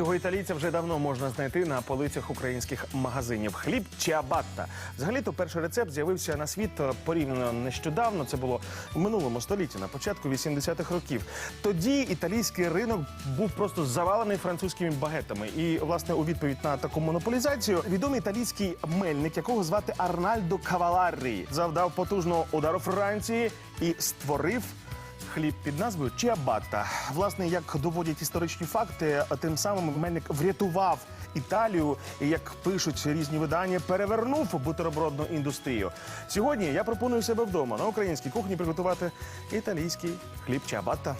Цього італійця вже давно можна знайти на полицях українських магазинів. Хліб чиабатта. Взагалі-то перший рецепт з'явився на світ порівняно нещодавно. Це було в минулому столітті, на початку 80-х років. Тоді італійський ринок був просто завалений французькими багетами. І, власне, у відповідь на таку монополізацію відомий італійський мельник, якого звати Арнальдо Каваларрі, завдав потужного удару Франції і створив хліб під назвою Чіабатта. Власне, як доводять історичні факти, тим самим мельник врятував Італію і, як пишуть різні видання, перевернув бутербродну індустрію. Сьогодні я пропоную себе вдома на українській кухні приготувати італійський хліб Чіабатта.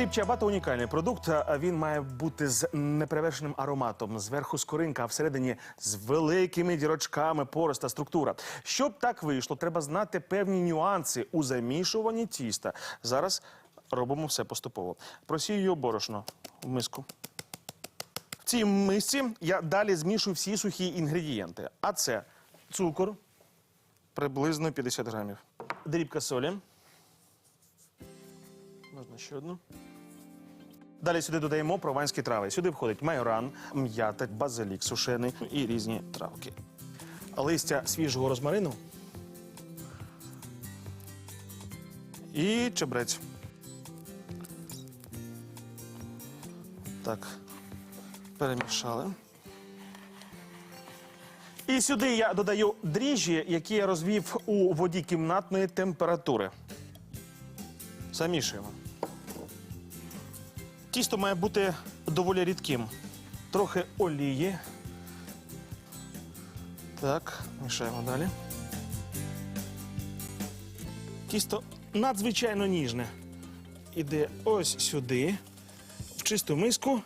Хліб чиабата унікальний продукт. Він має бути з неперевершеним ароматом. Зверху скоринка, а всередині з великими дірочками пороста структура. Щоб так вийшло, треба знати певні нюанси у замішуванні тіста. Зараз робимо все поступово. Просію борошно в миску. В цій мисці я далі змішую всі сухі інгредієнти. А це цукор, приблизно 50 грамів. Дрібка солі. Можна ще одну. Далі сюди додаємо прованські трави. Сюди входить майоран, м'ята, базилік сушений і різні травки. Листя свіжого розмарину. І чебрець. Так, перемішали. І сюди я додаю дріжджі, які я розвів у воді кімнатної температури. Замішуємо. Тісто має бути доволі рідким. Трохи олії. Так, мішаємо далі. Тісто надзвичайно ніжне. Іде ось сюди, в чисту миску.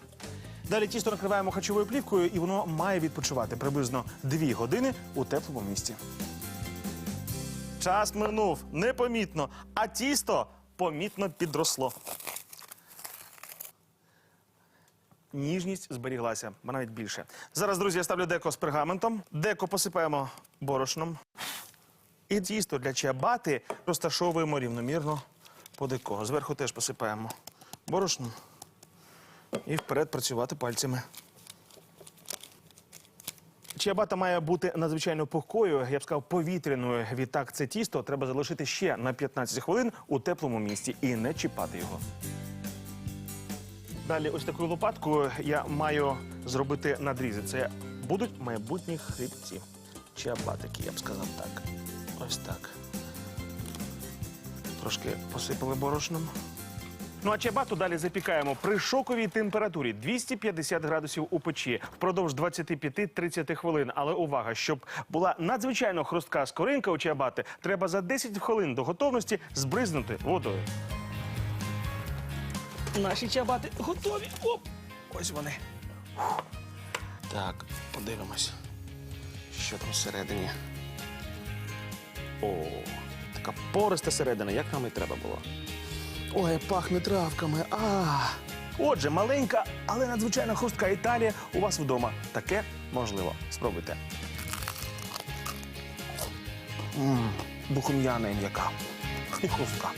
Далі тісто накриваємо харчовою плівкою, і воно має відпочивати приблизно 2 години у теплому місці. Час минув непомітно, а тісто помітно підросло. Ніжність зберіглася, а навіть більше. Зараз, друзі, я ставлю деко з пергаментом. Деко посипаємо борошном. І тісто для чиабати розташовуємо рівномірно по деко. Зверху теж посипаємо борошном. І вперед працювати пальцями. Чиабата має бути надзвичайно пухкою, я б сказав, повітряною. Відтак це тісто треба залишити ще на 15 хвилин у теплому місці і не чіпати його. Далі, ось такою лопаткою я маю зробити надрізи. Це будуть майбутні хребці. Чиабатики, я б сказав так. Ось так. Трошки посипали борошном. Ну а чиабату далі запікаємо при шоковій температурі 250 градусів у печі впродовж 25-30 хвилин. Але увага, щоб була надзвичайно хрустка скоринка у чиабати, треба за 10 хвилин до готовності збризнути водою. Наші чиабати готові. Оп! Ось вони. Так, подивимось, що там всередині. О, така пориста середина, як нам і треба було. Ой, пахне травками. А. Отже, маленька, але надзвичайно хрустка Італія у вас вдома. Таке можливо. Спробуйте. Мм, духом'яна і м'яка. І хрустка.